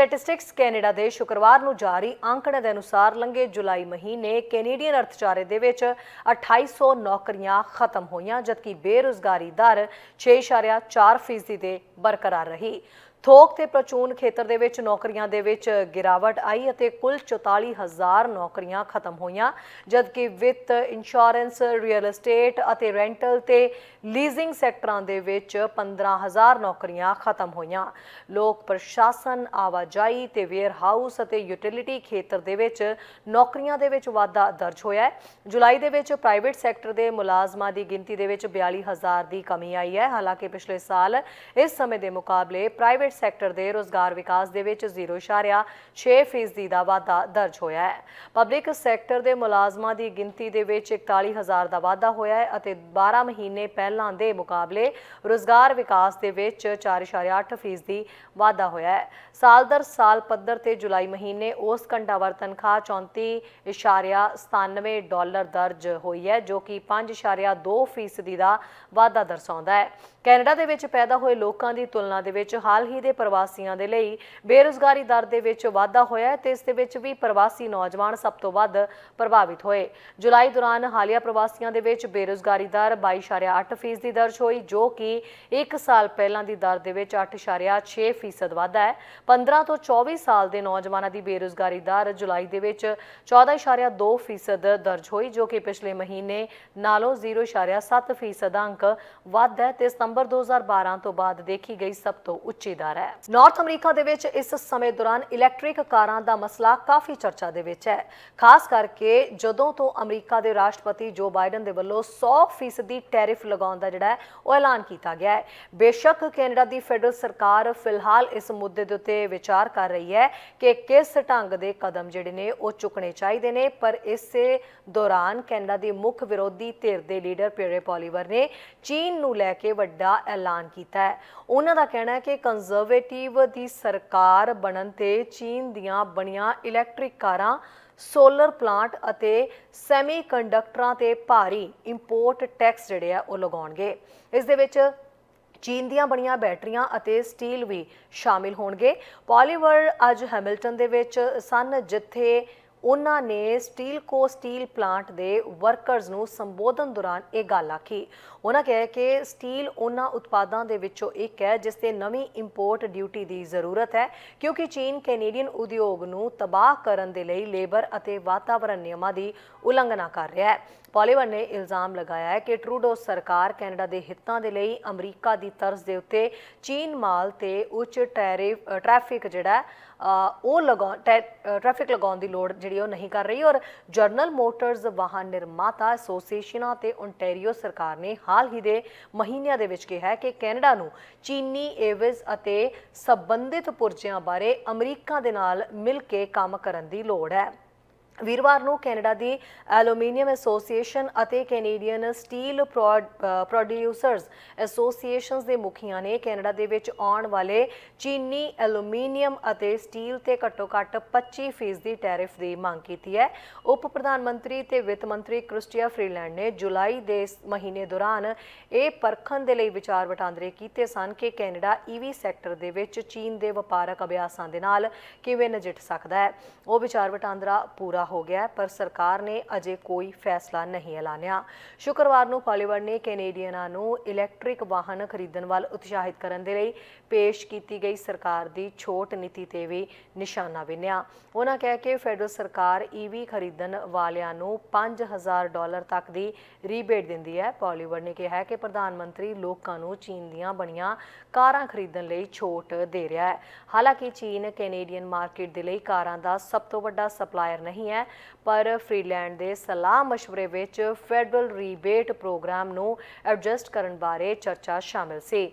Statistics Canada ਦੇ ਸ਼ੁੱਕਰਵਾਰ ਨੂੰ ਜਾਰੀ ਅੰਕੜੇ ਦੇ ਅਨੁਸਾਰ ਲੰਘੇ ਜੁਲਾਈ ਮਹੀਨੇ ਕੈਨੇਡੀਅਨ ਅਰਥਚਾਰੇ ਦੇ ਵਿੱਚ 2800 ਨੌਕਰੀਆਂ ਖਤਮ ਹੋਈਆਂ, ਜਦਕਿ ਬੇਰੁਜ਼ਗਾਰੀ ਦਰ 6.4% ਫੀਸਦੀ ਤੇ ਬਰਕਰਾਰ ਰਹੀ। ਥੋਕ ਤੇ ਪ੍ਰਚੂਨ ਖੇਤਰ ਦੇ ਵਿੱਚ ਨੌਕਰੀਆਂ ਦੇ ਵਿੱਚ ਗਿਰਾਵਟ ਆਈ ਅਤੇ ਕੁੱਲ 44000 ਨੌਕਰੀਆਂ ਖਤਮ ਹੋਈਆਂ, ਜਦਕਿ ਵਿੱਤ ਇੰਸ਼ੋਰੈਂਸ ਰੀਅਲ ਏਸਟੇਟ ਅਤੇ ਰੈਂਟਲ ਤੇ ਲੀਜ਼ਿੰਗ ਸੈਕਟਰਾਂ ਦੇ ਵਿੱਚ 15000 ਨੌਕਰੀਆਂ ਖਤਮ ਹੋਈਆਂ। ਲੋਕ ਪ੍ਰਸ਼ਾਸਨ, ਆਵਾਜਾਈ ਤੇ ਵੇਅਰ ਹਾਊਸ ਅਤੇ ਯੂਟਿਲਿਟੀ ਖੇਤਰ ਦੇ ਵਿੱਚ ਨੌਕਰੀਆਂ ਦੇ ਵਿੱਚ ਵਾਧਾ ਦਰਜ ਹੋਇਆ ਹੈ। ਜੁਲਾਈ ਦੇ ਵਿੱਚ ਪ੍ਰਾਈਵੇਟ ਸੈਕਟਰ ਦੇ ਮੁਲਾਜ਼ਮਾਂ ਦੀ ਗਿਣਤੀ ਦੇ ਵਿੱਚ 42000 ਦੀ ਕਮੀ ਆਈ ਹੈ। ਹਾਲਾਂਕਿ ਪਿਛਲੇ ਸਾਲ ਇਸ ਸਮੇਂ ਦੇ ਮੁਕਾਬਲੇ ਪ੍ਰਾਈਵੇਟ ਸੈਕਟਰ ਦੇ ਰੋਜ਼ਗਾਰ ਵਿਕਾਸ ਦੇ ਵਿੱਚ 0.6 ਫੀਸਦੀ ਦਾ ਵਾਧਾ ਦਰਜ ਹੋਇਆ ਹੈ। ਪਬਲਿਕ ਸੈਕਟਰ ਦੇ ਮੁਲਾਜ਼ਮਾਂ ਦੀ ਗਿਣਤੀ ਦੇ ਵਿੱਚ 41000 ਦਾ ਵਾਧਾ ਹੋਇਆ ਹੈ ਅਤੇ 12 ਮਹੀਨੇ ਪਹਿਲਾਂ ਦੇ ਮੁਕਾਬਲੇ ਰੋਜ਼ਗਾਰ ਵਿਕਾਸ ਦੇ ਵਿੱਚ 4.8 ਫੀਸਦੀ ਵਾਧਾ ਹੋਇਆ ਹੈ। ਸਾਲ ਦਰ ਸਾਲ ਪੱਧਰ ਤੇ ਜੁਲਾਈ ਮਹੀਨੇ ਉਸ ਘੰਟਾਵਾਰ ਤਨਖਾਹ 34.97 ਡਾਲਰ ਦਰਜ ਹੋਈ ਹੈ, ਜੋ ਕਿ 5.2 ਫੀਸਦੀ ਦਾ ਵਾਧਾ ਦਰਸਾਉਂਦਾ ਹੈ। ਕੈਨੇਡਾ ਦੇ ਵਿੱਚ ਪੈਦਾ ਹੋਏ ਲੋਕਾਂ ਦੀ ਤੁਲਨਾ ਦੇ ਵਿੱਚ ਹਾਲ ਹੀ ਦੇ ਪ੍ਰਵਾਸੀਆਂ ਦੇ ਲਈ ਬੇਰੁਜ਼ਗਾਰੀ ਦਰ ਦੇ ਵਿੱਚ ਵਾਧਾ ਹੋਇਆ ਹੈ ਤੇ ਇਸ ਦੇ ਵਿੱਚ ਵੀ ਪ੍ਰਵਾਸੀ ਨੌਜਵਾਨ ਸਭ ਤੋਂ ਵੱਧ ਪ੍ਰਭਾਵਿਤ ਹੋਏ। ਜੁਲਾਈ ਦੌਰਾਨ ਹਾਲੀਆ ਪ੍ਰਵਾਸੀਆਂ ਦੇ ਵਿੱਚ ਬੇਰੁਜ਼ਗਾਰੀ ਦਰ 22.8 ਫੀਸਦੀ ਦਰਜ ਹੋਈ, ਜੋ ਕਿ 1 ਸਾਲ ਪਹਿਲਾਂ ਦੀ ਦਰ ਦੇ ਵਿੱਚ 8.6 ਫੀਸਦ ਵਾਧਾ ਹੈ। 15 ਤੋਂ 24 ਸਾਲ ਦੇ ਨੌਜਵਾਨਾਂ ਦੀ ਬੇਰੁਜ਼ਗਾਰੀ ਦਰ ਜੁਲਾਈ ਦੇ ਵਿੱਚ 14.2 ਫੀਸਦ ਦਰਜ ਹੋਈ, ਜੋ ਕਿ ਪਿਛਲੇ ਮਹੀਨੇ ਨਾਲੋਂ 0.7 ਫੀਸਦ ਅੰਕ ਵੱਧ ਹੈ ਤੇ ਸਤੰਬਰ 2012 ਤੋਂ ਬਾਅਦ ਦੇਖੀ ਗਈ ਸਭ ਤੋਂ ਉੱਚੀ ਦਰ ਹੈ। ਨਾਰਥ ਅਮਰੀਕਾ ਦੇ ਵਿੱਚ ਇਸ ਸਮੇਂ ਦੌਰਾਨ ਇਲੈਕਟ੍ਰਿਕ ਕਾਰਾਂ ਦਾ ਮਸਲਾ ਕਾਫੀ ਚਰਚਾ ਦੇ ਵਿੱਚ ਹੈ। ਖਾਸ ਕਰਕੇ ਜਦੋਂ ਤੋਂ ਅਮਰੀਕਾ ਦੇ ਰਾਸ਼ਟਰਪਤੀ ਜੋ ਬਾਈਡਨ ਦੇ ਵੱਲੋਂ 100% ਦੀ ਟੈਰਿਫ ਲਗਾਉਣ ਦਾ ਜਿਹੜਾ ਉਹ ਐਲਾਨ ਕੀਤਾ ਗਿਆ ਹੈ। ਬੇਸ਼ੱਕ ਕੈਨੇਡਾ ਦੀ ਫੈਡਰਲ ਸਰਕਾਰ ਫਿਲਹਾਲ ਇਸ ਮੁੱਦੇ ਦੇ ਉੱਤੇ ਵਿਚਾਰ ਕਰ ਰਹੀ ਹੈ ਕਿ ਕਿਸ ਢੰਗ ਦੇ ਕਦਮ ਜਿਹੜੇ ਨੇ, ਉਹ ਚੁੱਕਣੇ ਚਾਹੀਦੇ ਨੇ। ਪਰ ਇਸੇ ਦੌਰਾਨ ਕੈਨੇਡਾ ਦੀ ਮੁੱਖ ਵਿਰੋਧੀ ਧਿਰ ਦੇ ਲੀਡਰ ਪੀਰੇ ਪੋਲੀਵਰ ਨੇ ਚੀਨ ਨੂੰ ਲੈ ਕੇ ਵੱਡਾ ਐਲਾਨ ਕੀਤਾ ਹੈ। ਉਹਨਾਂ ਦਾ ਕਹਿਣਾ ਹੈ ਕਿ ਕੰਜ਼ਰਵੇਟਿਵ ਦੀ ਸਰਕਾਰ ਬਣਨ ਤੇ ਚੀਨ ਦੀਆਂ ਬਣੀਆਂ ਇਲੈਕਟ੍ਰਿਕ ਕਾਰਾਂ ਸੋਲਰ ਪਲਾਂਟ ਅਤੇ ਸੈਮੀ ਕੰਡਕਟਰਾਂ ਤੇ ਭਾਰੀ ਇੰਪੋਰਟ ਟੈਕਸ ਜਿਹੜੇ ਆ ਉਹ ਲਗਾਉਣਗੇ। ਇਸ ਦੇ ਵਿੱਚ ਚੀਨ ਦੀਆਂ ਬਣੀਆਂ ਬੈਟਰੀਆਂ ਅਤੇ ਸਟੀਲ ਵੀ ਸ਼ਾਮਿਲ ਹੋਣਗੇ। ਪੋਲੀਵਰ ਅੱਜ ਹੈਮਿਲਟਨ ਦੇ ਵਿੱਚ ਸਨ, ਜਿੱਥੇ ਉਹਨਾਂ ਨੇ ਸਟੀਲ ਕੋ ਸਟੀਲ ਪਲਾਂਟ ਦੇ ਵਰਕਰਸ ਨੂੰ ਸੰਬੋਧਨ ਦੌਰਾਨ ਇਹ ਗੱਲ ਆਖੀ। ਉਹਨਾਂ ਕਿਹਾ ਕਿ ਸਟੀਲ ਉਹਨਾਂ ਉਤਪਾਦਾਂ ਦੇ ਵਿੱਚੋਂ ਇੱਕ ਹੈ, ਜਿਸ ਤੇ ਨਵੀਂ ਇੰਪੋਰਟ ਡਿਊਟੀ ਦੀ ਜ਼ਰੂਰਤ ਹੈ, ਕਿਉਂਕਿ ਚੀਨ ਕੈਨੇਡੀਅਨ ਉਦਯੋਗ ਨੂੰ ਤਬਾਹ ਕਰਨ ਦੇ ਲਈ ਲੇਬਰ ਅਤੇ ਵਾਤਾਵਰਣ ਨਿਯਮਾਂ ਦੀ ਉਲੰਘਣਾ ਕਰ ਰਿਹਾ ਹੈ। ਪੋਲੀਵਰ ਨੇ ਇਲਜ਼ਾਮ ਲਗਾਇਆ ਹੈ ਕਿ ਟਰੂਡੋ ਸਰਕਾਰ ਕੈਨੇਡਾ ਦੇ ਹਿੱਤਾਂ ਦੇ ਲਈ ਅਮਰੀਕਾ ਦੀ ਤਰਜ਼ ਦੇ ਉੱਤੇ ਚੀਨ ਮਾਲ ਤੇ ਉੱਚ ਟੈਰਿਫ ਅ, ਟ੍ਰੈਫਿਕ ਜਿਹੜਾ ਉਹ ਲਗਾਉਣ ਟੈ- ਅ, ਟ੍ਰੈਫਿਕ ਲਗਾਉਣ ਦੀ ਲੋੜ ਜਿਹੜੀ ਉਹ ਨਹੀਂ ਕਰ ਰਹੀ ਔਰ ਜਰਨਲ ਮੋਟਰਸ ਵਾਹਨ ਨਿਰਮਾਤਾ ਐਸੋਸੀਏਸ਼ਨਾਂ ਤੇ ਓਨਟਾਰੀਓ ਸਰਕਾਰ ਨੇ ਹਾਲ ਹੀ ਦੇ ਮਹੀਨਿਆਂ ਦੇ ਵਿੱਚ ਕਿਹਾ ਕਿ ਕੈਨੇਡਾ ਨੂੰ ਚੀਨੀ ਏਵਜ਼ ਅਤੇ ਸੰਬੰਧਿਤ ਪੁਰਜਿਆਂ ਬਾਰੇ ਅਮਰੀਕਾ ਦੇ ਨਾਲ ਮਿਲ ਕੇ ਕੰਮ ਕਰਨ ਦੀ ਲੋੜ ਹੈ। ਵੀਰਵਾਰ ਨੂੰ ਕੈਨੇਡਾ ਦੀ ਐਲੂਮੀਨੀਅਮ ਐਸੋਸੀਏਸ਼ਨ ਅਤੇ ਕੈਨੇਡੀਅਨ ਸਟੀਲ ਪ੍ਰੋਡਿਊਸਰਸ ਐਸੋਸੀਏਸ਼ਨਸ ਦੇ ਮੁਖੀਆਂ ਨੇ ਕੈਨੇਡਾ ਦੇ ਵਿੱਚ ਆਉਣ ਵਾਲੇ ਚੀਨੀ ਐਲੂਮੀਨੀਅਮ ਅਤੇ ਸਟੀਲ ਤੇ ਘੱਟੋ-ਘੱਟ 25% ਦੀ ਟੈਰਿਫ ਦੀ ਮੰਗ ਕੀਤੀ ਹੈ। ਉਪ ਪ੍ਰਧਾਨ ਮੰਤਰੀ ਤੇ ਵਿੱਤ ਮੰਤਰੀ ਕ੍ਰਿਸਟੀਆ ਫਰੀਲੈਂਡ ਨੇ ਜੁਲਾਈ ਦੇ ਮਹੀਨੇ ਦੌਰਾਨ ਇਹ ਪਰਖਣ ਦੇ ਲਈ ਵਿਚਾਰ ਵਟਾਂਦਰੇ ਕੀਤੇ ਸਨ ਕਿ ਕੈਨੇਡਾ ਈਵੀ ਸੈਕਟਰ ਦੇ ਵਿੱਚ ਚੀਨ ਦੇ ਵਪਾਰਕ ਅਭਿਆਸਾਂ ਦੇ ਨਾਲ ਕਿਵੇਂ ਨਜਿੱਠ ਸਕਦਾ ਹੈ। ਉਹ ਵਿਚਾਰ ਵਟਾਂਦਰਾ ਪੂਰਾ ਹੋ ਗਿਆ ਪਰ ਸਰਕਾਰ ਨੇ ਅਜੇ ਕੋਈ ਫੈਸਲਾ ਨਹੀਂ ਐਲਾਨਿਆ। ਸ਼ੁੱਕਰਵਾਰ ਨੂੰ ਪਾਲੀਵਰ ਨੇ ਕੈਨੇਡੀਅਨਾਂ ਨੂੰ ਇਲੈਕਟ੍ਰਿਕ ਵਾਹਨ ਖਰੀਦਣ ਵੱਲ ਉਤਸ਼ਾਹਿਤ ਕਰਨ ਦੇ ਲਈ ਪੇਸ਼ ਕੀਤੀ ਗਈ ਸਰਕਾਰ ਦੀ ਛੋਟ ਨੀਤੀ ਤੇ ਵੀ ਨਿਸ਼ਾਨਾ ਵਿੰਨਿਆ। ਉਹਨਾਂ ਕਹਿ ਕਿ ਫੈਡਰਲ ਸਰਕਾਰ ਈਵੀ ਖਰੀਦਣ ਵਾਲਿਆਂ ਨੂੰ 5000 ਡਾਲਰ ਤੱਕ ਦੀ ਰੀਬੇਟ ਦਿੰਦੀ ਹੈ। ਪਾਲੀਵਰ ਨੇ ਕਿਹਾ ਕਿ ਪ੍ਰਧਾਨ ਮੰਤਰੀ ਲੋਕਾਂ ਨੂੰ ਚੀਨ ਦੀਆਂ ਬਣੀਆਂ ਕਾਰਾਂ ਖਰੀਦਣ ਲਈ ਛੋਟ ਦੇ ਰਿਹਾ ਹੈ। ਹਾਲਾਂਕਿ ਚੀਨ ਕੈਨੇਡੀਅਨ ਮਾਰਕੀਟ ਦੇ ਲਈ ਕਾਰਾਂ ਦਾ ਸਭ ਤੋਂ ਵੱਡਾ ਸਪਲਾਇਰ ਨਹੀਂ ਹੈ। ਪਰ ਫ੍ਰੀਲੈਂਡ ਦੇ ਸਲਾਹ مشਵਰੇ ਵਿੱਚ ਫੈਡਰਲ ਰੀਬੇਟ ਪ੍ਰੋਗਰਾਮ ਨੂੰ ਐਡਜਸਟ ਕਰਨ ਬਾਰੇ ਚਰਚਾ ਸ਼ਾਮਿਲ ਸੀ।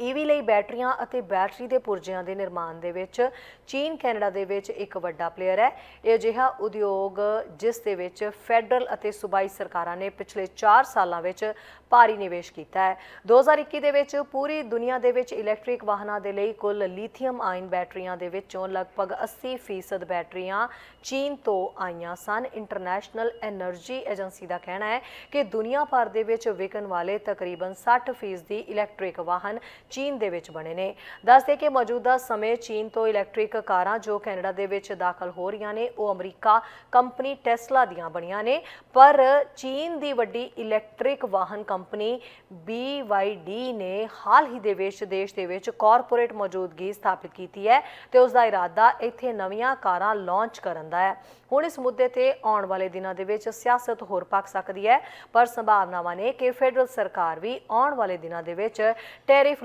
ਈਵੀ ਲਈ ਬੈਟਰੀਆਂ ਅਤੇ ਬੈਟਰੀ ਦੇ ਪੁਰਜ਼ਿਆਂ ਦੇ ਨਿਰਮਾਣ ਦੇ ਵਿੱਚ ਚੀਨ, ਕੈਨੇਡਾ ਦੇ ਵਿੱਚ ਇੱਕ ਵੱਡਾ ਪਲੇਅਰ ਹੈ। ਇਹ ਅਜਿਹਾ ਉਦਯੋਗ ਜਿਸ ਦੇ ਵਿੱਚ ਫੈਡਰਲ ਅਤੇ ਸੂਬਾਈ ਸਰਕਾਰਾਂ ਨੇ ਪਿਛਲੇ 4 ਸਾਲਾਂ ਵਿੱਚ ਭਾਰੀ ਨਿਵੇਸ਼ ਕੀਤਾ ਹੈ। 2021 ਦੇ ਵਿੱਚ ਪੂਰੀ ਦੁਨੀਆ ਦੇ ਵਿੱਚ ਇਲੈਕਟ੍ਰਿਕ ਵਾਹਨਾਂ ਦੇ ਲਈ ਕੁੱਲ ਲੀਥੀਅਮ ਆਇਨ ਬੈਟਰੀਆਂ ਦੇ ਵਿੱਚੋਂ ਲਗਭਗ 80% ਬੈਟਰੀਆਂ ਚੀਨ ਤੋਂ ਆਈਆਂ ਸਨ। ਇੰਟਰਨੈਸ਼ਨਲ એનર્ਜੀ ਏਜੰਸੀ ਦਾ ਕਹਿਣਾ ਹੈ ਕਿ ਦੁਨੀਆ ਭਰ ਦੇ ਵਿੱਚ ਵਿਕਣ ਵਾਲੇ ਤਕਰੀਬਨ 60% ਦੀ ਇਲੈਕਟ੍ਰਿਕ ਵਾਹਨ ਚੀਨ ਦੇ ਵਿੱਚ ਬਣੇ ਨੇ। ਦੱਸਦੇ ਕਿ ਮੌਜੂਦਾ ਸਮੇਂ ਚੀਨ ਤੋਂ ਇਲੈਕਟ੍ਰਿਕ ਕਾਰਾਂ ਜੋ ਕੈਨੇਡਾ ਦੇ ਵਿੱਚ ਦਾਖਲ ਹੋ ਰਹੀਆਂ ਨੇ, ਉਹ ਅਮਰੀਕਾ ਕੰਪਨੀ ਟੈਸਲਾ ਦੀਆਂ ਬਣੀਆਂ ਨੇ। ਪਰ ਚੀਨ ਦੀ ਵੱਡੀ ਇਲੈਕਟ੍ਰਿਕ ਵਾਹਨ ਕੰਪਨੀ BYD ਨੇ ਹਾਲ ਹੀ ਦੇ ਵਿੱਚ ਦੇਸ਼ ਦੇ ਵਿੱਚ ਕਾਰਪੋਰੇਟ ਮੌਜੂਦਗੀ ਸਥਾਪਿਤ ਕੀਤੀ ਹੈ ਤੇ ਉਸ ਦਾ ਇਰਾਦਾ ਇੱਥੇ ਨਵੀਆਂ ਕਾਰਾਂ ਲਾਂਚ ਕਰਨ ਦਾ ਹੈ। ਹੁਣ ਇਸ ਮੁੱਦੇ ਤੇ ਆਉਣ ਵਾਲੇ ਦਿਨਾਂ ਦੇ ਵਿੱਚ ਸਿਆਸਤ ਹੋਰ ਪੱਕ ਸਕਦੀ ਹੈ, ਪਰ ਸੰਭਾਵਨਾਵਾਂ ਨੇ ਕਿ ਫੈਡਰਲ ਸਰਕਾਰ ਵੀ ਆਉਣ ਵਾਲੇ ਦਿਨਾਂ ਦੇ ਵਿੱਚ ਟੈਰਿਫ